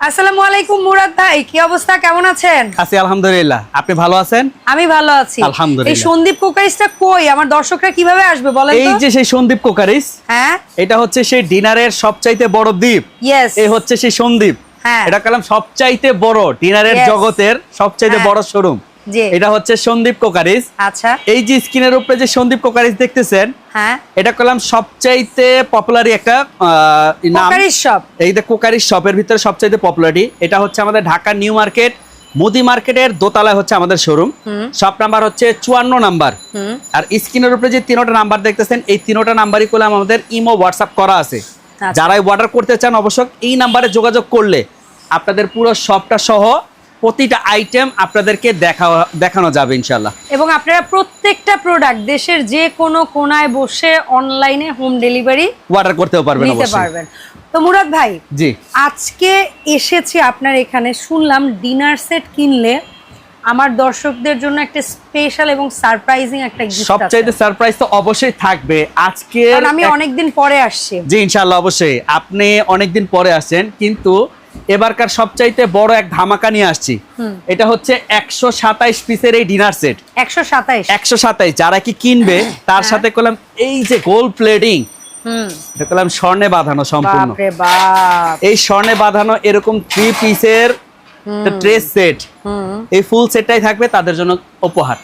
আসসালামু আলাইকুম মুরাদ ভাই কি অবস্থা? কেমন আছেন? আছি আলহামদুলিল্লাহ। আপনি ভালো আছেন? আমি ভালো আছি। আলহামদুলিল্লাহ। এই সন্দীপ কোকারিসটা কই? আমার দর্শকরা কীভাবে আসবে বলেন এই যে সেই সন্দীপ কোকারিস হ্যাঁ। এটা হচ্ছে সেই ডিনারের সবচাইতে বড় দ্বীপ। ইয়েস এই হচ্ছে সেই সন্দীপ। হ্যাঁ। এটা কালাম সবচাইতে বড় ডিনারের জগতের সবচাইতে হ্যাঁ। বড় শোরুম এটা হচ্ছে সন্দীপ কোকারিস। আচ্ছা। এই যে স্ক্রিনের উপরে যে সন্দীপ কোকারিস দেখতেছেন হ্যাঁ। এটা করলাম সবচাইতে পপুলারি একটা নাম। কোকারিস শপ এই যে কোকারিস শপের ভিতরে সবচাইতে পপুলারিটি এটা হচ্ছে আমাদের ঢাকা নিউ মার্কেট মুদি মার্কেটের দোতলায় হচ্ছে আমাদের শোরুম শপ নাম্বার হচ্ছে চুয়ান্ন নাম্বার। আর স্ক্রিনের উপরে যে তিনোটা নাম্বার দেখতেছেন এই তিনোটা নাম্বারই করলাম আমাদের ইমো হোয়াটসঅ্যাপ করা আছে। আচ্ছা। যারাই অর্ডার করতে চান অবশ্য এই নাম্বারে যোগাযোগ করলে আপনাদের পুরো শপটা সহ প্রতিটা আইটেম আপনাদেরকে দেখা দেখানো যাবে ইনশাল্লাহ এবং আপনারা প্রত্যেকটা প্রোডাক্ট দেশের যে কোনো কোনায় বসে অনলাইনে হোম ডেলিভারি অর্ডার করতেও পারবেন নিতে পারবেন। তো মুরাদ ভাই জি। আজকে এসেছি আপনার এখানে শুনলাম ডিনার সেট কিনলে আমার দর্শকদের জন্য একটা স্পেশাল এবং সারপ্রাইজিং একটা গিফট সবচাইতে সারপ্রাইজ তো অবশ্যই থাকবে। আজকে আমি অনেকদিন পরে আসছি। জি ইনশাল্লাহ অবশ্যই। আপনি অনেকদিন পরে আসছেন কিন্তু এবারকার সবচাইতে বড় এক ধামাকা নিয়ে আসছি। এটা হচ্ছে একশো সাতাইশ পিসের এই ডিনার সেট। একশো সাতাইশ। একশো সাতাইশ যারা কি কিনবে তার হ্যাঁ। সাথে করলাম এই যে গোল্ড প্লেটিং। করলাম স্বর্ণে বাঁধানো সম্পূর্ণ। এই স্বর্ণে বাঁধানো এরকম থ্রি পিসের ট্রেস সেট হুম। এই ফুল সেটটাই থাকবে তাদের জন্য উপহার।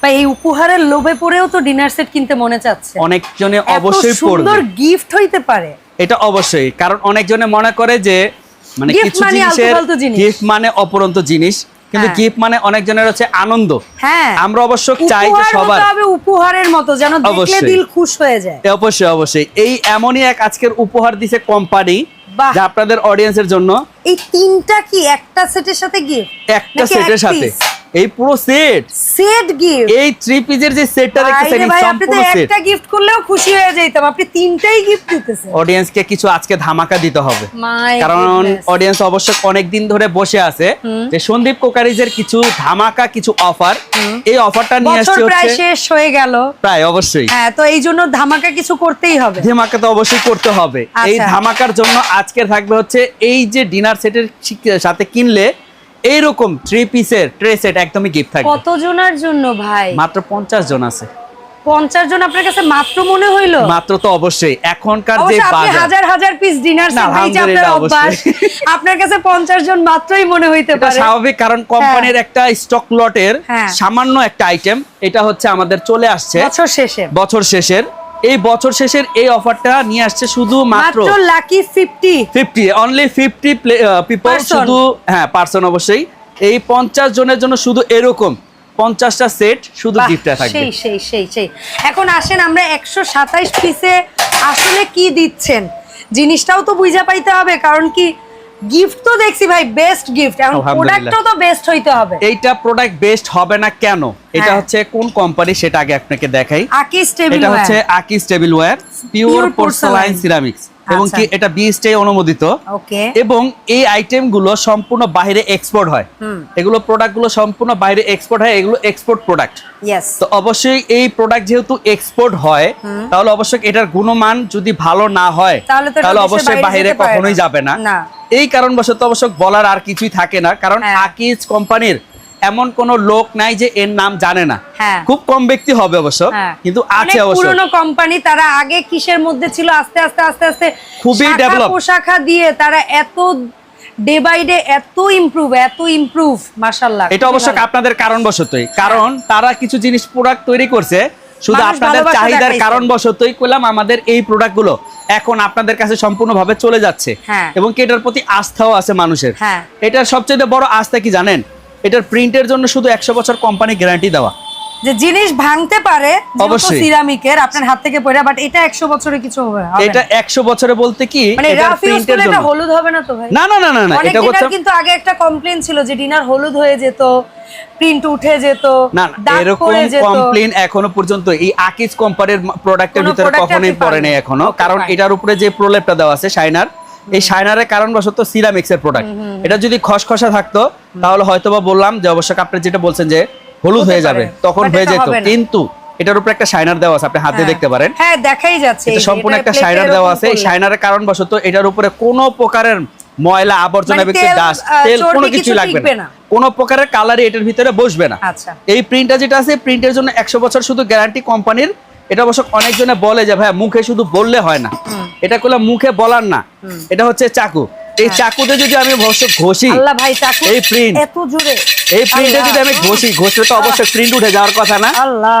ভাই এই উপহারের লোভে পড়েও তো ডিনার সেট কিনতে মনে চাচ্ছে। অনেকজনে অবশ্যই সুন্দর গিফট হইতে পারে। এটা অবশ্যই কারণ অনেকজনে মনে করে যে মানে কিছু মানে জিনিসের গিফট মানে অপরন্ত জিনিস কিন্তু হ্যাঁ। গিফট মানে অনেকজনের হচ্ছে আনন্দ। হ্যাঁ। আমরা অবশ্য চাই যে সবার উপহারের মতো যেন দেখলে। দিল খুশ হয়ে যায়। অবশ্যই অবশ্যই। এই এমনই এক আজকের উপহার দিছে কোম্পানি। যা আপনাদের অডিয়েন্সের জন্য। এই তিনটা কি একটা সেটের সাথে গিফট একটা সেটের সাথে। এই পুরো সেট সেট গিফট এই থ্রি পিসের যে সেটটা দেখতেছেন এই সম্পূর্ণ সেট একটা গিফট করলেও খুশি হয়ে যাইতাম। আপনি তিনটাই গিফট দিতেছেন। অডিয়েন্সকে কিছু আজকে ধামাকা দিতে হবে। কারণ অডিয়েন্স অবশ্য অনেক দিন ধরে বসে আছে যে সন্দীপ কোকারিজের কিছু ধামাকা কিছু অফার এই অফারটা নিয়ে আসছে প্রায় শেষ হয়ে গেল। প্রায় অবশ্যই। হ্যাঁ তো এই জন্য ধামাকা কিছু করতেই হবে। ধামাকা তো অবশ্যই করতে হবে। এই আচ্ছা। ধামাকার জন্য আজকে থাকবে হচ্ছে এই যে ডিনার সেটের সাথে কিনলে এইরকম থ্রি পিসের ট্রে সেট একদমই গিফট থাকবে। কতজনের জন্য ভাই? মাত্র পঞ্চাশ জন আছে। পঞ্চাশ জন আপনার কাছে মাত্র মনে হইল? মাত্র তো অবশ্যই। এখনকার যে বাজার। হাজার হাজার পিস ডিনার সেট আপনার অভ্যাস। আপনার কাছে পঞ্চাশ জন মাত্রই মনে হইতে এটা পারে। স্বাভাবিক কারণ কোম্পানির একটা স্টক লটের হ্যাঁ। সামান্য একটা আইটেম এটা হচ্ছে আমাদের চলে আসছে। বছর শেষে। বছর শেষের। এই বছর শেষের এই অফারটা নিয়ে আসছে শুধু মাত্র lucky fifty fifty only fifty people শুধু হ্যাঁ পার্সন অবশ্যই। এই পঞ্চাশ জনের জন্য শুধু এরকম পঞ্চাশটা সেট শুধু গিফটে থাকবে। সেই সেই সেই সেই। এখন আসেন আমরা একশো সাতাইশ পিসে আসলে কি দিচ্ছেন? জিনিসটাও তো বুঝা পাইতে হবে কারণ কি গিফট তো দেখছি ভাই বেস্ট গিফট এখন। প্রোডাক্টও তো বেস্ট হইতে হবে এইটা প্রোডাক্ট বেস্ট হবে না কেন এটা হ্যাঁ। হচ্ছে কোন কোম্পানি সেটা আগে আপনাকে দেখাই আকিস টেবিল এটা হচ্ছে আকিস tableware pure porcelain. Ceramics এবং কি আচ্ছা। এটা বিএসটি অনুমোদিত। ওকে এবং এই আইটেমগুলো সম্পূর্ণ বাইরে এক্সপোর্ট হয়। এগুলো প্রোডাক্টগুলো সম্পূর্ণ বাইরে এক্সপোর্ট হয় এগুলো এক্সপোর্ট প্রোডাক্ট তো অবশ্যই এই প্রোডাক্ট যেহেতু এক্সপোর্ট হয় তাহলে অবশ্যই এটার গুণমান যদি ভালো না হয় তাহলে অবশ্যই বাইরে কখনোই যাবে না। এই কারণবশত অবশ্য বলার আর কিছুই থাকে না কারণ হ্যাঁ। আকিজ কোম্পানির এমন কোন লোক নাই যে এর নাম জানে না হ্যাঁ। খুব কম ব্যক্তি হবে অবশ্য হ্যাঁ। কিন্তু আছে অবশ্য পুরনো কোম্পানি তারা আগে কিসের মধ্যে ছিল আস্তে আস্তে আস্তে আস্তে খুবই develop। পোশাখা দিয়ে তারা এত ডে বাই ডে এত ইমপ্রুভ এত ইমপ্রুভ মাশাআল্লাহ এটা অবশ্য আপনাদের কারণ কারণবশতই কারণ তারা কিছু জিনিস প্রোডাক্ট তৈরি করছে শুধু আপনাদের চাহিদার। কারণবশতই করলাম আমাদের এই প্রোডাক্টগুলো এখন আপনাদের কাছে সম্পূর্ণভাবে চলে যাচ্ছে হ্যাঁ। এবং কি এটার প্রতি আস্থাও আছে মানুষের হ্যাঁ। এটার সবচেয়ে বড় আস্থা কি জানেন এটার প্রিন্টের জন্য শুধু একশো বছর কোম্পানি গ্যারান্টি দেওয়া যে জিনিস ভাঙতে পারে অবশ্যই। সিরামিকের আপনার হাত থেকে পড়ে বাট এটা একশো বছরে কিছু হবে না, এটা না। একশো বছরে বলতে কি মানে রাফ ইউজ করলে এটা হলুদ হবে না তো ভাই না না না না এটা কিন্তু আগে একটা কমপ্লেন ছিল যে ডিনার হলুদ হয়ে যেত প্রিন্ট উঠে যেত না এরকম এখনও পর্যন্ত এই আকিজ কোম্পানির প্রোডাক্টের কোনো ভিতরে product কখনোই পড়ে পাননি। এখনও কারণ এটার উপরে যে প্রলেপটা দেওয়া আছে শাইনার এই শাইনারের কারণবশত সিরামিক্স এর প্রোডাক্ট এটা যদি খসখসা থাকতো তাহলে হয়তোবা বললাম যে অবশ্য আপনি যেটা বলছেন যে হলুদ হয়ে যাবে তখন হয়ে যেত। কিন্তু এটার উপরে একটা শাইনার দেওয়া আছে আপনি হাতে হ্যাঁ। দেখতে পারেন। হ্যাঁ দেখাই যাচ্ছে। এটা সম্পূর্ণ একটা শাইনার দেওয়া আছে। এই। শাইনারের কারণবশত এটার উপরে কোনো প্রকারের ময়লা আবর্জনা মানে ব্যক্তি তেল, ডাস্ট তেল কোনো কিছু লাগবে না। না। কোনো প্রকারের কালারই এটার ভিতরে বসবে না। আচ্ছা। এই প্রিন্টটা যেটা আছে প্রিন্টের জন্য একশো বছর শুধু গ্যারান্টি কোম্পানির এটা অবশ্য অনেকজনে বলে যে ভাই মুখে শুধু বললে হয় না। এটা করলে মুখে বলার না। এটা হচ্ছে চাকু। এই চাকুতে যদি আমি অবশ্য ঘষি আল্লাহ ভাই চাকু এই print। এত জোরে। এই প্রিন্টে যদি আমি ঘষি ঘষলে তো অবশ্যই প্রিন্ট উঠে যাওয়ার কথা না? আল্লাহ।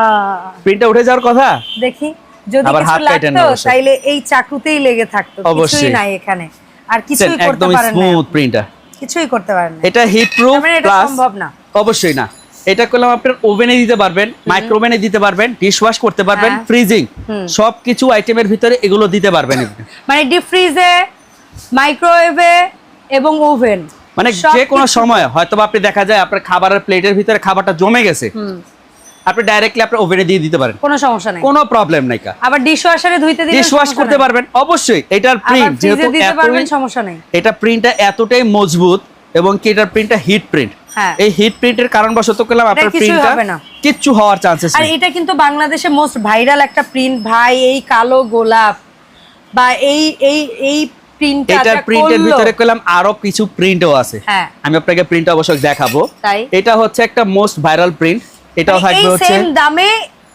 প্রিন্টটা উঠে যাওয়ার কথা? দেখি যদি কিছু হাত কাটেন না লাগতো তাইলে এই চাকুতেই লেগে থাকতো। কিছুই অবশ্যই। নাই এখানে। আর কিছুই করতে একদমই পারেন না স্মুথ প্রিন্টার কিছুই করতে পারেন না এটা হিট প্রুফ প্লাস সম্ভব না। অবশ্যই না। এটা করলাম আপনার ওভেনে দিতে পারবেন মাইক্রো ওভেনে দিতে পারবেন ডিশ ওয়াশ করতে পারবেন হ্যাঁ। ফ্রিজিং সবকিছু আইটেমের ভিতরে এগুলো দিতে পারবেন। আপনি। মানে ডিপ ফ্রিজে মাইক্রোওয়েভে এবং ওভেন মানে যে কোনো সময় হয়তো আপনি দেখা যায় আপনার খাবারের প্লেটের ভিতরে খাবারটা জমে গেছে। আপনি ডাইরেক্টলি আপনার ওভেনে দিয়ে দিতে পারেন। কোনো সমস্যা নেই। কোনো প্রবলেম নাই কা। আবার ডিশ ওয়াশারে ধুইতে দিলে ডিশ ওয়াশ করতে পারবেন। অবশ্যই এটার প্রিন্ট যেহেতু দিতে পারবেন সমস্যা নেই। এটা প্রিন্টটা এতটাই মজবুত এবং কি এটার প্রিন্টটা হিট প্রিন্ট হ্যাঁ। এই হিট প্রিন্টের কারণবশত করলাম আপনার প্রিন্টটা কিচ্ছু হওয়ার চান্সেস আর এটা কিন্তু বাংলাদেশে মোস্ট ভাইরাল একটা প্রিন্ট ভাই এই কালো গোলাপ বা এই এই এই প্রিন্টটা এটার প্রিন্টের ভিতরে করলাম আরও কিছু প্রিন্টও আছে। হ্যাঁ। আমি আপনাকে প্রিন্ট অবশ্যই দেখাবো। এটা হচ্ছে একটা মোস্ট ভাইরাল প্রিন্ট এটাও থাকবে মানে হচ্ছে সেম দামে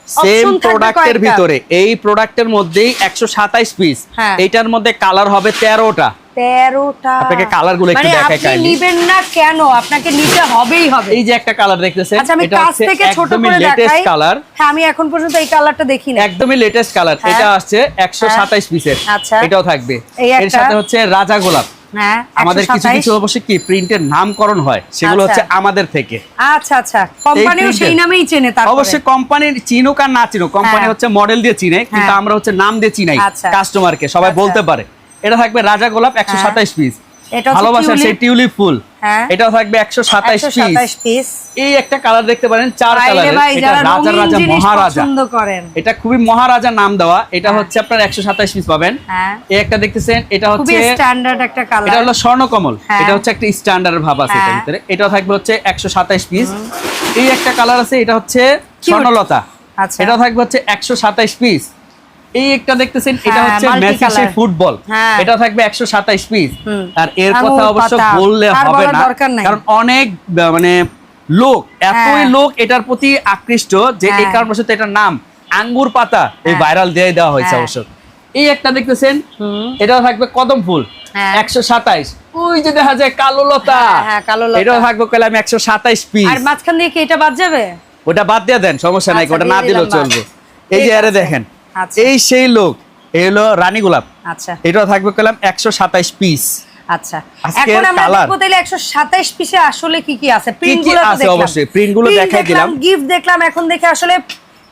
সেম থাকবে প্রোডাক্টের ভিতরে। এই প্রোডাক্টের মধ্যেই একশো সাতাইশ পিস হ্যাঁ। এইটার মধ্যে কালার হবে তেরোটা। তেরোটা। আপনাকে colour গুলো একটু মানে দেখাই আপনি kindly। না কেন? আপনাকে নিতে হবেই হবে। এই যে একটা কালার দেখতেছেন আচ্ছা আমি কাছ থেকে ছোট করে দেখাই। কালার হ্যাঁ আমি এখন পর্যন্ত এই কালারটা দেখি না একদমই লেটেস্ট কালার হ্যাঁ। এটা আসছে পিসের আচ্ছা। এটাও থাকবে। এর সাথে হচ্ছে রাজা গোলাপ। হ্যাঁ আমাদের কিছু কিছু অবশ্যই কি? প্রিন্টের নামকরণ হয়। সেগুলো আচ্ছা। হচ্ছে আমাদের থেকে। আচ্ছা আচ্ছা। কোম্পানিও সেই নামেই চেনে তারপরে। অবশ্যই কোম্পানির চিনুক আর না চিনুক। কোম্পানি হ্যাঁ। হচ্ছে মডেল দিয়ে চিনে কিন্তু হ্যাঁ। আমরা হচ্ছে নাম দিয়ে চিনাই। কাস্টমারকে সবাই। বলতে পারে। এটা থাকবে রাজা গোলাপ একশো সাতাইশ পিস এটা ভালোবাসার সেই টিউলিপ। ফুল। হ্যাঁ। থাকবে একশো সাতাইশ পিস এই একটা কালার দেখতে পারেন চার ভাই এটা রাজা রাজা মহারাজা। এটা খুবই মহারাজা নাম দেওয়া। এটা হচ্ছে আপনার একশো সাতাইশ পিস পাবেন। হ্যাঁ। এই একটা দেখতেছেন এটা হচ্ছে স্ট্যান্ডার্ড একটা এটা কালার হলো স্বর্ণকমল। হ্যাঁ। এটা হচ্ছে একটা স্ট্যান্ডার্ড ভাব আছে এটার হ্যাঁ। ভিতরে। এটাও থাকবে হচ্ছে একশো সাতাইশ পিস এই একটা কালার আছে এটা হচ্ছে স্বর্ণলতা। আচ্ছা। এটাও থাকবে হচ্ছে একশো সাতাইশ পিস এই একটা দেখতেছেন এটা হ্যাঁ, হচ্ছে মেসি। ফুটবল হ্যাঁ। এটাও থাকবে একশো সাতাইশ পিস আর এর কথা অবশ্য বললে হবে না কারণ অনেক মানে লোক এতই হ্যাঁ। লোক এটার প্রতি আকৃষ্ট যে এই এটার নাম আঙ্গুর পাতা এই। ভাইরাল দিয়ে দেওয়া হয়েছে হ্যাঁ। অবশ্য এই একটা দেখতেছেন। এটাও থাকবে কদম ফুল। একশো সাতাইশ ওই যে দেখা যায় কালো লতা কালো লতা। এটাও থাকবে কইলে আমি একশো সাতাইশ পিস আর মাঝখান দিয়ে কি এটা বাদ যাবে ওটা বাদ দিয়ে দেন সমস্যা নাই আচ্ছা, ওটা না দিলেও চলবে এই যে আরে দেখেন। এই সেই লোক এই হলো রানী গোলাপ। আচ্ছা। এটাও থাকবে কইলাম একশো সাতাইশ পিস আচ্ছা। এখন আমরা দেখব তাহলে 127 পিসে আসলে কি কি আছে? প্রিন্টগুলো আছে অবশ্যই, print দেখাই দিলাম। গিফট দেখলাম এখন দেখে আসলে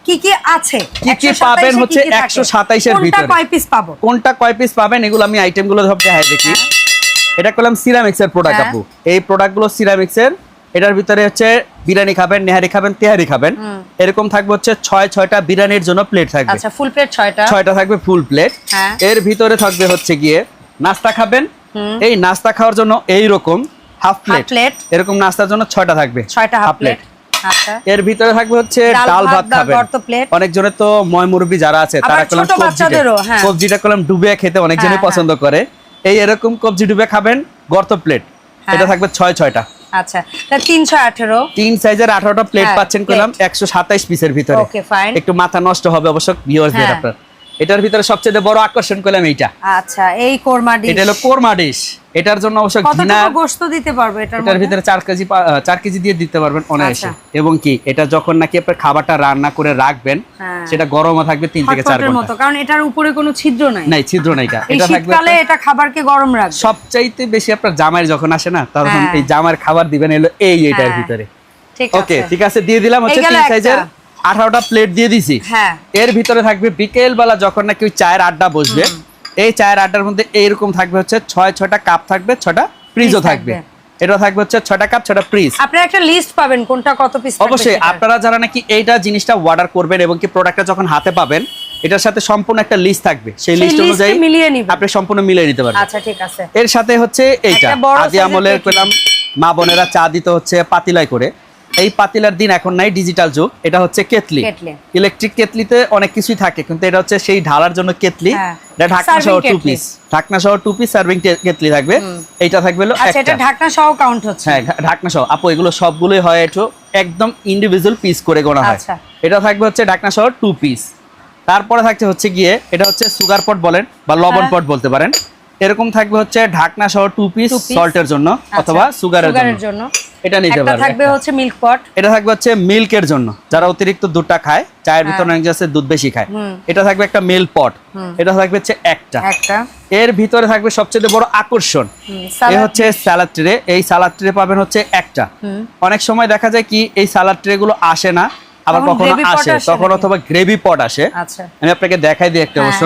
কি কি আছে? কি কি পাবেন হচ্ছে 127 এর কোনটা ভিতরে। কয় পিস পাবো? কোনটা কয় পিস পাবেন এগুলো আমি আইটেমগুলো সব দেখাই দেখি। এটা করলাম সিরামিক্স এর প্রোডাক্ট হ্যাঁ। আপু। এই প্রোডাক্টগুলো সিরামিক্স এর এটার ভিতরে হচ্ছে বিরিয়ানি খাবেন নেহারি খাবেন তেহারি খাবেন। এরকম থাকবে হচ্ছে ছয় ছয়টা বিরিয়ানির জন্য প্লেট থাকবে। আচ্ছা ফুল প্লেট 6টা ছয়টা থাকবে ফুল প্লেট হ্যাঁ। এর ভিতরে থাকবে হচ্ছে গিয়ে নাস্তা খাবেন। এই নাস্তা খাওয়ার জন্য এই রকম হাফ প্লেট। এরকম নাস্তার জন্য ছয়টা থাকবে। 6টা হাফ প্লেট আচ্ছা। এর ভিতরে থাকবে হচ্ছে ডাল ভাত খাবেন। plate। অনেকজনের তো ময় মুরব্বী যারা আছে তারা কলম বাচ্চাদেরও, হ্যাঁ। কবজিটা কলম ডুবে খেতে অনেকজনই হ্যাঁ, পছন্দ করে। এই এরকম কবজি ডুবে খাবেন গর্ত প্লেট। এটা থাকবে ছয় ছয়টা। আচ্ছা তা 318 তিন সাইজের আঠারোটা প্লেট হ্যাঁ, পাচ্ছেন কইলাম একশো সাতাইশ পিসের ভিতরে। ওকে ফাইন একটু মাথা নষ্ট হবে অবশ্য ভিউয়ার্সদের হ্যাঁ। আপনার। এটার ভিতরে সবচেয়ে বড় আকর্ষণ করলাম এইটা। আচ্ছা এই কোরমা ডিশ। এটা হলো কোরমা ডিশ। এটার জন্য অবশ্য কতটুকু গোশত দিতে পারবে এটার এটার ভিতরে চার কেজি পা- আহ, চার কেজি দিয়ে দিতে পারবেন অনায়াসে। আচ্ছা। এবং কি এটা যখন নাকি আপনার খাবারটা রান্না করে রাখবেন হ্যাঁ। সেটা গরমও থাকবে তিন থেকে চার হটপটের মতো কারণ এটার উপরে কোনো ছিদ্র নাই। নাই ছিদ্র নাই এটা এটা থাকবে শীতকালে আপনার- এটা খাবারকে গরম রাখবে। সবচাইতে বেশি আপনার জামাই যখন আসে না তখন হ্যাঁ। এই জামার খাবার দিবেন এলো এই এটার হ্যাঁ। ভিতরে। ঠিক আছে। ওকে ঠিক আছে দিয়ে দিলাম হচ্ছে তিন সাইজের আঠারোটা প্লেট দিয়ে দিছি। হ্যাঁ। এর ভিতরে থাকবে বিকেল বেলা যখন নাকি ওই চায়ের আড্ডা বসবে এই চায়ের আড্ডার মধ্যে এইরকম থাকবে হচ্ছে ছয় ছয়টা কাপ থাকবে ছটা ফ্রিজও থাকবে। থাকবে। এটা থাকবে হচ্ছে ছয়টা কাপ ছটা ফ্রিজ আপনারা একটা লিস্ট পাবেন কোনটা কত পিস অবশ্যই আপনারা যারা নাকি এইটা জিনিসটা অর্ডার করবেন এবং কি প্রোডাক্টটা যখন হাতে পাবেন এটার সাথে সম্পূর্ণ একটা লিস্ট থাকবে। সেই লিস্ট অনুযায়ী মিলিয়ে নিবেন। আপনি সম্পূর্ণ মিলিয়ে নিতে পারবেন। আচ্ছা ঠিক আছে। এর সাথে হচ্ছে এইটা। একটা বড় আদি আমলের পেলাম মা বোনেরা চা দিতে হচ্ছে পাতিলায় করে। এই পাতিলার দিন এখন নাই ডিজিটাল যুগ এটা হচ্ছে কেতলি ইলেকট্রিক কেতলিতে অনেক কিছুই থাকে কিন্তু এটা হচ্ছে সেই ঢালার জন্য কেতলি হ্যাঁ। এটা ঢাকনা সহ টু। পিস ঢাকনা সহ টু পিস সার্ভিং কেতলি থাকবে। এইটা থাকবে হলো আচ্ছা এটা ঢাকনা সহ কাউন্ট হচ্ছে। হ্যাঁ ঢাকনা সহ। আপু এগুলো সবগুলোই হয় একটু একদম ইন্ডিভিজুয়াল পিস করে গোনা হয়। আচ্ছা। এটা থাকবে হচ্ছে ঢাকনা সহ টু পিস তারপরে থাকছে হচ্ছে গিয়ে এটা হচ্ছে সুগার পট বলেন বা লবণ হ্যাঁ। পট বলতে পারেন। এরকম থাকবে হচ্ছে ঢাকনা সহ টু পিস। সল্টের জন্য আচ্ছা, অথবা সুগারের জন্য। এটা নিতে পারবে। থাকবে হচ্ছে মিল্ক পট এটা থাকবে হচ্ছে মিল্কের জন্য। যারা অতিরিক্ত দুধটা খায় চায়ের ভিতরে অনেক আছে দুধ বেশি খায়। হ্যাঁ। এটা থাকবে একটা মিল্ক পট এটা থাকবে হচ্ছে একটা। একটা। এর ভিতরে থাকবে সবচেয়ে বড় আকর্ষণ। এ হচ্ছে স্যালাড ট্রে এই স্যালাড ট্রে পাবেন হচ্ছে একটা। অনেক সময় দেখা যায় কি এই স্যালাড ট্রে গুলো আসে না। আবার কখনো আসে তখন অথবা গ্রেভি পট আসে। আচ্ছা। আমি আপনাকে দেখাই দিই একটা অবশ্য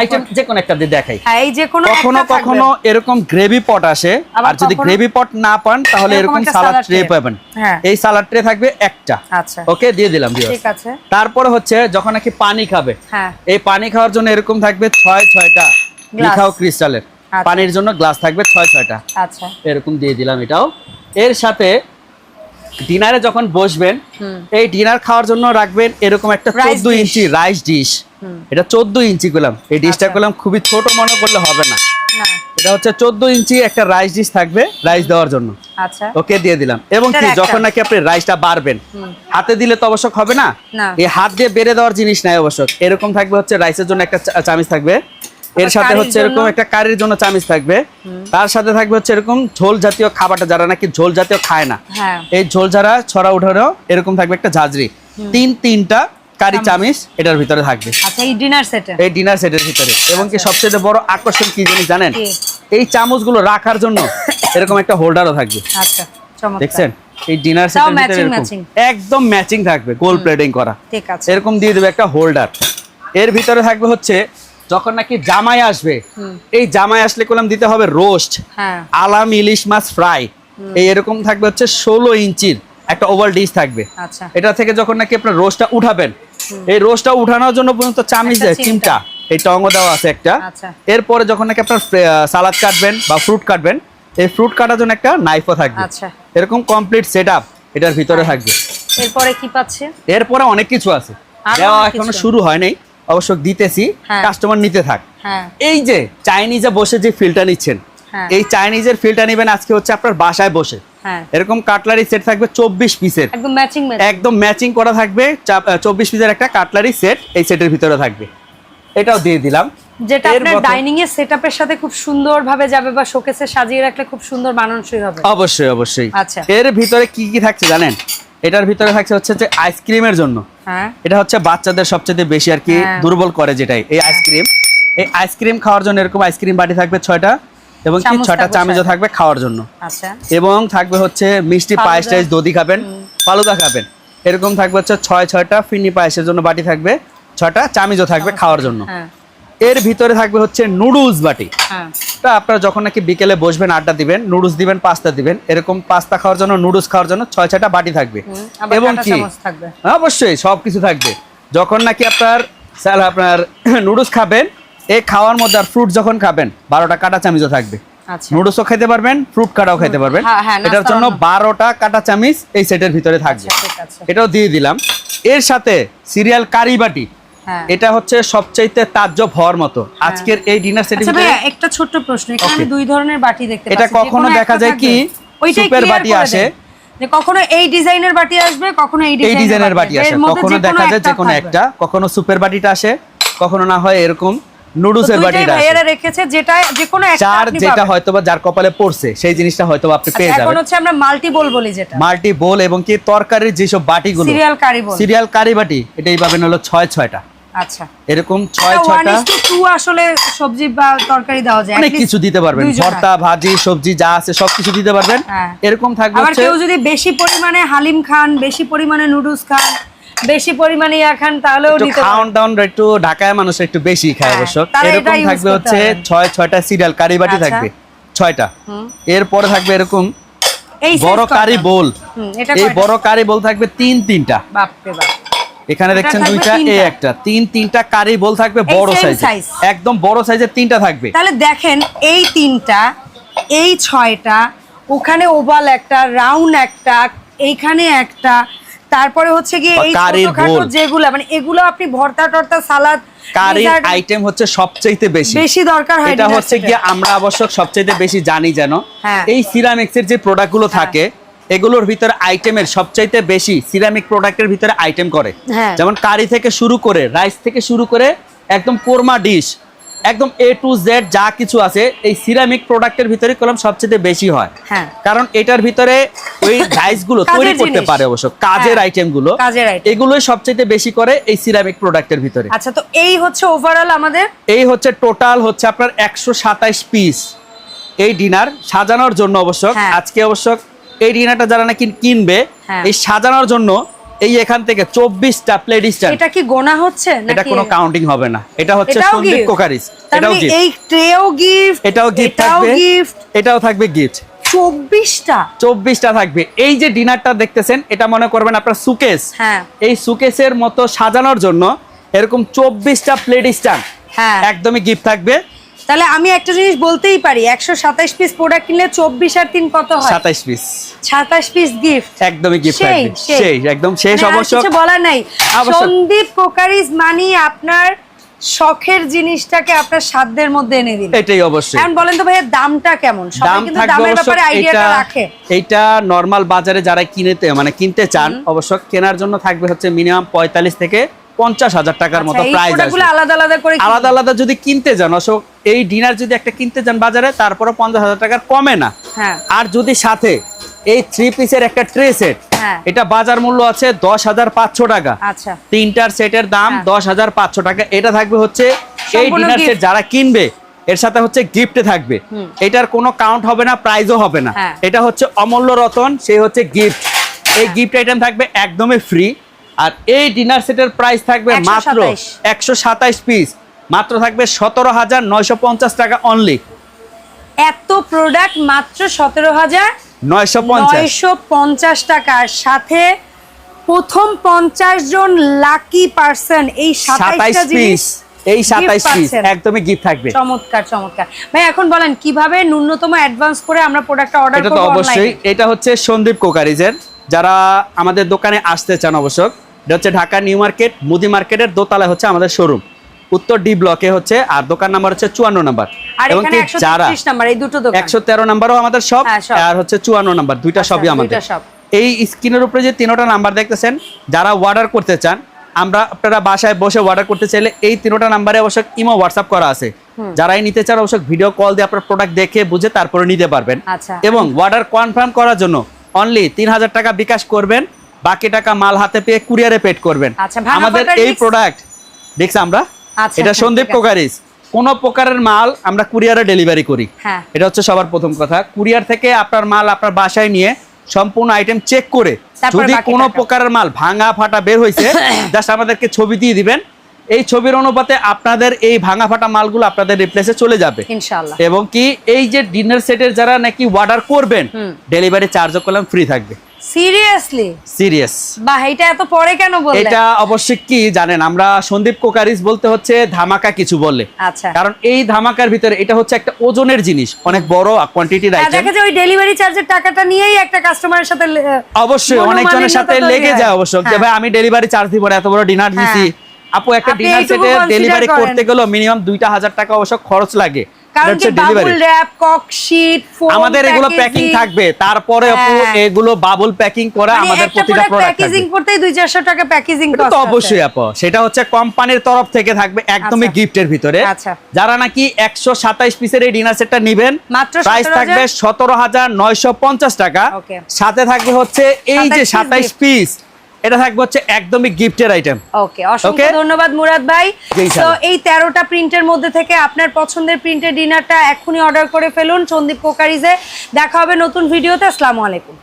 আইটেম যে কোনো একটা দিয়ে দেখাই। হ্যাঁ এই যে কোনো কখনো। কখনো এরকম গ্রেভি পট আসে আর যদি গ্রেভি পট না পান তাহলে এরকম সালাদ ট্রে পাবেন। হ্যাঁ। এই সালাদ ট্রে থাকবে একটা। আচ্ছা। ওকে দিয়ে দিলাম। ঠিক আছে। তারপরে হচ্ছে যখন নাকি পানি খাবে হ্যাঁ। এই পানি খাওয়ার জন্য এরকম থাকবে ছয় ছয়টা। লিখাও ক্রিস্টালের আচ্ছা। পানির জন্য গ্লাস থাকবে ছয় ছয়টা। আচ্ছা। এরকম দিয়ে দিলাম এটাও। এর সাথে ডিনারে যখন বসবেন এই ডিনার খাওয়ার জন্য রাখবেন এরকম একটা চোদ্দ ইঞ্চি রাইস ডিশ এটা চোদ্দ ইঞ্চি করলাম। এই ডিশটা আচ্ছা। করলাম খুবই ছোট মনে করলে হবে না। এটা হচ্ছে চোদ্দ ইঞ্চি একটা রাইস ডিশ থাকবে রাইস দেওয়ার জন্য। আচ্ছা। ওকে দিয়ে দিলাম। এবং কি যখন নাকি আপনি রাইসটা বাড়বেন হাতে দিলে তো অবশ্যক হবে না। এই হাত দিয়ে বেড়ে দেওয়ার জিনিস নাই অবশ্যক এরকম থাকবে হচ্ছে রাইসের জন্য একটা চামিচ থাকবে। এর সাথে হচ্ছে এরকম একটা কারির জন্য চামিচ থাকবে। তার সাথে থাকবে হচ্ছে এরকম ঝোল জাতীয় খাবারটা যারা নাকি ঝোল জাতীয় খায় না হ্যাঁ। এই ঝোল ছাড়া ছড়া উঠানো এরকম থাকবে একটা ঝাঁঝরি। তিন তিনটা কারি চামিচ। এটার ভিতরে থাকবে। আচ্ছা এই ডিনার সেটে এই ডিনার সেটের ভিতরে। এবং কি সবচেয়ে বড় আকর্ষণ কি জিনিস জানেন? এই চামচগুলো রাখার জন্য এরকম একটা হোল্ডারও থাকবে। আচ্ছা চমৎকার। দেখছেন? এই ডিনার তাও সেটের ভিতরে এরকম একদম ম্যাচিং থাকবে গোল প্লেটিং করা। ঠিক আছে। এরকম দিয়ে দেবে একটা হোল্ডার এর ভিতরে থাকবে হচ্ছে যখন নাকি জামাই আসবে এই জামাই আসলে কলাম দিতে হবে রোস্ট হ্যাঁ। আলাম ইলিশ মাছ ফ্রাই। এই এরকম থাকবে হচ্ছে ষোলো ইঞ্চির একটা ওভাল ডিশ থাকবে। আচ্ছা। এটা থেকে যখন নাকি আপনার রোস্টটা উঠাবেন এই রোস্টটা উঠানোর জন্য পর্যন্ত চামিচ দেয় চিমটা। এই টঙ্গ দেওয়া আছে একটা। আচ্ছা। এরপরে যখন নাকি আপনার সালাদ কাটবেন বা ফ্রুট কাটবেন এই ফ্রুট কাটার জন্য একটা নাইফও থাকবে। আচ্ছা। এরকম কমপ্লিট সেট এটার ভিতরে থাকবে। এরপরে কি পাচ্ছে? এরপরে অনেক কিছু আছে। দেওয়া এখনও শুরু হয় নাই। অবশ্য দিতেছি হ্যাঁ। কাস্টমার নিতে থাক। হ্যাঁ। এই যে চাইনিজে বসে যে ফিলটা নিচ্ছেন হ্যাঁ। এই চাইনিজের ফিলটা নেবেন আজকে হচ্ছে আপনার বাসায় বসে। হ্যাঁ। এরকম কাটলারি সেট থাকবে চব্বিশ পিসের একদম ম্যাচিং ম্যাচিং একদম ম্যাচিং করা থাকবে চব্বিশ পিসের একটা কাটলারি সেট এই সেটের ভিতরে থাকবে। এটাও দিয়ে দিলাম। যেটা এর আপনার ডাইনিং এর সেটআপের সাথে খুব সুন্দরভাবে যাবে বা শোকেসে সাজিয়ে রাখলে খুব সুন্দর মানানসই হবে। অবশ্যই অবশ্যই। আচ্ছা। এর ভিতরে কি কি থাকছে জানেন? এটার ভিতরে থাকছে হচ্ছে যে আইসক্রিমের জন্য। হ্যাঁ এটা হচ্ছে বাচ্চাদের সবচেয়ে বেশি আর কি হ্যাঁ। দুর্বল করে যেটাই এই আইসক্রিম। এই আইসক্রিম খাওয়ার জন্য এরকম আইসক্রিম বাটি থাকবে ছয়টা এবং কি ছয়টা থাকবে চামচও থাকবে খাওয়ার জন্য। আচ্ছা। এবং থাকবে হচ্ছে মিষ্টি। পায়েস টাইস দধি খাবেন ফালুদা খাবেন। এরকম থাকবে হচ্ছে ছয় ছয়টা ফিনি পায়েসের জন্য বাটি থাকবে ছয়টা চামিজও থাকবে খাওয়ার জন্য। হ্যাঁ। এর ভিতরে থাকবে হচ্ছে নুডলস বাটি। হ্যাঁ। তা আপনারা যখন নাকি বিকেলে বসবেন আড্ডা দিবেন নুডলস দিবেন পাস্তা দিবেন এরকম পাস্তা খাওয়ার জন্য নুডলস খাওয়ার জন্য ছয় ছয়টা বাটি থাকবে। এবং কি? অবশ্যই সব কিছু থাকবে। যখন নাকি আপনার স্যার আপনার নুডলস খাবেন এই খাওয়ার মধ্যে আর ফ্রুট যখন খাবেন বারোটা কাটা চামিচও থাকবে। আচ্ছা। নুডলসও খেতে পারবেন ফ্রুট কাটাও খেতে পারবেন। হ্যাঁ, হ্যাঁ, এটার জন্য বারোটা কাটা চামিচ এই সেটের ভিতরে থাকবে। আচ্ছা, এটাও দিয়ে দিলাম। এর সাথে সিরিয়াল কারি বাটি। হ্যাঁ এটা হচ্ছে সবচাইতে তাজ্জব হওয়ার মতো। আজকের এই ডিনার সেটের আচ্ছা একটা ছোট্ট প্রশ্ন এখানে দুই ধরনের বাটি দেখতে এটা কখনো দেখা যায় কি, সুপের বাটি আসে। কখনো এই ডিজাইনের বাটি আসবে কখনো এই ডিজাইনের বাটি আসে। কখনো দেখা যায় যে কোনো একটা কখনো সুপের বাটিটা আসে কখনো না হয় এরকম তো নুডলসের দুইটাই বাটিটা ভাইয়েরা রেখেছে যেটা যে কোনো একটা চার যেটা পাবেন। হয়তোবা যার কপালে পড়ছে সেই জিনিসটা হয়তোবা আপনি আচ্ছা, পেয়ে এখন যাবেন। হচ্ছে আমরা মাল্টি বোল বলি যেটা। মাল্টি বোল এবং কি তরকারির যেসব বাটিগুলো সিরিয়াল কারি বোল। সিরিয়াল কারি বাটি এটাই পাবেন হলো ছয় ছয়টা। আচ্ছা। এরকম ছয় ছয়টা টু আসলে সবজি বা তরকারি দেওয়া যায় অনেক কিছু দিতে পারবেন। ভর্তা ভাজি সবজি যা আছে সবকিছু দিতে পারবেন। হ্যাঁ। এরকম থাকবে আবার কেউ যদি বেশি পরিমাণে হালিম খান বেশি পরিমাণে নুডলস খান বেশি পরিমাণে ইয়া খান তাহলেও একটু নিতে খাওয়ান দাওন একটু ঢাকায় মানুষ একটু বেশি খায় হ্যাঁ, অবশ্য। এরকম থাকবে হচ্ছে ছয় ছয়টা সিরিয়াল কারি বাটি আচ্ছা। থাকবে। ছয়টা। এরপরে থাকবে এরকম এই বড় কারি বোল এই বড় কারি বোল থাকবে তিন তিনটা। বাপ। এখানে দেখছেন দুইটা এই একটা। তিন তিনটা কারি বল থাকবে বড় size। একদম বড় সাইজের তিনটা থাকবে। তাহলে দেখেন এই তিনটা এই ছয়টা ওখানে ওভাল একটা রাউন্ড একটা এইখানে একটা তারপরে হচ্ছে গিয়ে এই কারির ছোটখাটো যেগুলো মানে এগুলো আপনি ভর্তা টর্তা সালাদ কারির আইটেম হচ্ছে সবচাইতে বেশি। বেশি দরকার হয় এটা হচ্ছে গিয়ে আমরা আবশ্যক সবচাইতে বেশি জানি যেন। হ্যাঁ। এই সিরামিক্সের যে প্রোডাক্টগুলো থাকে এগুলোর ভিতরে আইটেমের সবচাইতে বেশি সিরামিক প্রোডাক্টের ভিতরে আইটেম করে। হ্যাঁ। যেমন কারি থেকে শুরু করে রাইস থেকে শুরু করে একদম কোরমা ডিশ একদম এ টু জেড যা কিছু আছে এই সিরামিক প্রোডাক্টের ভিতরে কলম সবচেয়ে বেশি হয়। হ্যাঁ। কারণ এটার ভিতরে ওই ডাইসগুলো তৈরি করতে পারে অবশ্য কাজের হ্যাঁ, আইটেমগুলো। কাজের item। এগুলোই সবচেয়ে বেশি করে এই সিরামিক প্রোডাক্টের ভিতরে। আচ্ছা তো এই হচ্ছে ওভারঅল আমাদের? এই হচ্ছে টোটাল হচ্ছে আপনার একশো সাতাইশ পিস এই ডিনার সাজানোর জন্য অবশ্য। হ্যাঁ। আজকে অবশ্য এই ডিনারটা যারা নাকি কিনবে হ্যাঁ। এই সাজানোর জন্য এই এখান থেকে চব্বিশটা প্লেট স্ট্যান্ড এটা কি গোনা হচ্ছে এটা কোনো কাউন্টিং হবে না। এটা হচ্ছে সন্দীপ কোকারিস। এটাও মানে গিফট এই ট্রেও গিফট এটাও গিফট থাকবে। গিফট এটাও থাকবে গিফট চব্বিশটা? চব্বিশটা থাকবে। এই যে ডিনারটা দেখতেছেন এটা মনে করবেন আপনার সুকেস হ্যাঁ। এই সুকেসের মতো সাজানোর জন্য এরকম চব্বিশটা প্লেট স্ট্যান্ড হ্যাঁ। একদমই গিফট থাকবে। তাহলে আমি একটা জিনিস বলতেই পারি একশো সাতাশ পিস প্রোডাক্ট কিনলে চব্বিশ আর তিন কত হয়? সাতাইশ পিস সাতাশ পিস গিফট একদমই গিফট সেই, একদম শেষ অবশ্য বলার নাই। সন্দীপ কোকারিজ মানি আপনার শখের জিনিসটাকে আপনার সাধ্যের মধ্যে এনে দিন। এটাই অবশ্যই। এখন বলেন তো ভাইয়া দামটা কেমন? দাম কিন্তু দামের ব্যাপারে আইডিয়াটা রাখে। এইটা নর্মাল বাজারে যারা কিনেতে মানে কিনতে চান অবশ্য কেনার জন্য থাকবে হচ্ছে মিনিমাম পঁয়তাল্লিশ থেকে পঞ্চাশ হাজার টাকার মতো আচ্ছা, প্রাইস প্রোডাক্টগুলো আলাদা আলাদা করে আলাদা আলাদা যদি কিনতে যান অশোক এই ডিনার যদি একটা কিনতে যান বাজারে তারপরে পঞ্চাশ হাজার টাকার কমে না। হ্যাঁ। আর যদি সাথে এই থ্রি পিসের একটা ট্রে সেট হ্যাঁ। এটা বাজার মূল্য আছে দশ হাজার পাঁচশো টাকা। আচ্ছা। তিনটার সেটের দাম হ্যাঁ। দশ হাজার পাঁচশো টাকা। এটা থাকবে হচ্ছে এই ডিনার সেট যারা কিনবে এর সাথে হচ্ছে গিফটে থাকবে। এটার কোনো কাউন্ট হবে না প্রাইজও হবে না। এটা হচ্ছে অমূল্য রতন সেই হচ্ছে গিফট এই গিফট আইটেম থাকবে একদমই ফ্রি আর এই ডিনার সেটের প্রাইস থাকবে মাত্র একশো সাতাইশ। পিস মাত্র থাকবে সতেরো হাজার নয়শো পঞ্চাশ টাকা অনলি এত প্রোডাক্ট মাত্র সতেরো হাজার নয়শো পঞ্চাশ। নয়শো পঞ্চাশ টাকার সাথে প্রথম পঞ্চাশ জন লাকি পার্সন এই সাতাইশ পিস এই সাতাইশ পিস একদমই গিফট থাকবে। চমৎকার চমৎকার। ভাই এখন বলেন কীভাবে ন্যূনতম অ্যাডভান্স করে আমরা প্রোডাক্টটা অর্ডার করব অবশ্যই। এটা হচ্ছে সন্দীপ কোকারিজের। যারা আমাদের দোকানে আসতে চান অবশ্য এটা হচ্ছে ঢাকা নিউ মার্কেট মুদি মার্কেটের দোতলায় হচ্ছে আমাদের শোরুম উত্তর ডি ব্লকে হচ্ছে আর দোকান নাম্বার হচ্ছে চুয়ান্ন নাম্বার। এবং কি একশো যারা তেরো নাম্বারও আমাদের সব হ্যাঁ, আর হচ্ছে চুয়ান্ন নাম্বার দুইটা আচ্ছা, সবই আমাদের। এই স্ক্রিনের উপরে যে তিনোটা নাম্বার দেখতেছেন যারা অর্ডার করতে চান আমরা আপনারা বাসায় বসে অর্ডার করতে চাইলে এই তিনোটা নাম্বারে অবশ্য ইমো হোয়াটসঅ্যাপ করা আছে। যারাই নিতে চান অবশ্য ভিডিও কল দিয়ে আপনার প্রোডাক্ট দেখে বুঝে তারপরে নিতে পারবেন। আচ্ছা। এবং অর্ডার কনফার্ম করার জন্য অনলি তিন হাজার টাকা বিকাশ করবেন। বাকি টাকা মাল হাতে পেয়ে কুরিয়ারে পেড করবেন। আচ্ছা, আমাদের এই প্রোডাক্ট দেখছি আমরা? আচ্ছা, এটা আচ্ছা, সন্দীপ। কোকারিজ কোনো প্রকারের মাল আমরা কুরিয়ারে ডেলিভারি করি। হ্যাঁ। এটা হচ্ছে সবার প্রথম কথা। কুরিয়ার থেকে আপনার মাল আপনার বাসায় নিয়ে সম্পূর্ণ আইটেম চেক করে যদি কোনো প্রকারের মাল ভাঙা ফাটা বের হয়েছে জাস্ট আমাদেরকে ছবি দিয়ে দিবেন। এই ছবির অনুপাতে আপনাদের এই ভাঙা ফাটা মালগুলো আপনাদের রিপ্লেসে চলে যাবে। ইনশাআল্লাহ। এবং কি এই যে ডিনার সেটের যারা নাকি অর্ডার করবেন ডেলিভারি চার্জও করলাম ফ্রি থাকবে। সিরিয়াসলি সিরিয়াস বাহ এটা এত পরে কেন বললেন? এটা অবশ্যই কি জানেন আমরা সন্দীপ কোকারিস বলতে হচ্ছে ধামাকা কিছু বললে। আচ্ছা। কারণ এই ধামাকার ভিতরে এটা হচ্ছে একটা ওজনের জিনিস অনেক বড় কোয়ান্টিটির হ্যাঁ, আইটেম দেখা যায় ওই ডেলিভারি চার্জের টাকাটা নিয়েই একটা কাস্টমারের সাথে অবশ্যই অনেকজনের সাথে লেগে যায় অবশ্য। যে হ্যাঁ। ভাই আমি ডেলিভারি চার্জ দিব না এত বড় ডিনার হ্যাঁ। দিছি। আপু একটা ডিনার সেটে ডেলিভারি করতে গেলেও মিনিমাম দুইটা হাজার টাকা অবশ্য খরচ লাগে। কারণ কি বাবুল র্যাপ কক শীট ফোম আমাদের এগুলো প্যাকিং থাকবে। তারপরে আপু হ্যাঁ। এগুলো বাবল প্যাকিং করা আমাদের প্রতিটা প্রোডাক্ট প্যাকেজিং করতেই 2 400 টাকা প্যাকেজিং এটা তো অবশ্যই আপু। সেটা হচ্ছে কোম্পানির তরফ থেকে থাকবে একদমই আচ্ছা। গিফটের ভিতরে। আচ্ছা। যারা নাকি একশো সাতাইশ পিসের এই ডিনার সেটটা নিবেন প্রাইস থাকবে সতেরো হাজার নয়শো পঞ্চাশ টাকা। সাথে থাকবে হচ্ছে এই যে 27 সাতাইশ পিস এটা থাকবে হচ্ছে একদমই গিফটের আইটেম ওকে অসংখ্য ধন্যবাদ মুরাদ ভাই। তো এই তেরোটা প্রিন্টের মধ্যে থেকে আপনার পছন্দের প্রিন্টের ডিনারটা এখনই অর্ডার করে ফেলুন সন্দীপ কোকারিজে। দেখা হবে নতুন ভিডিওতে আসসালামু আলাইকুম।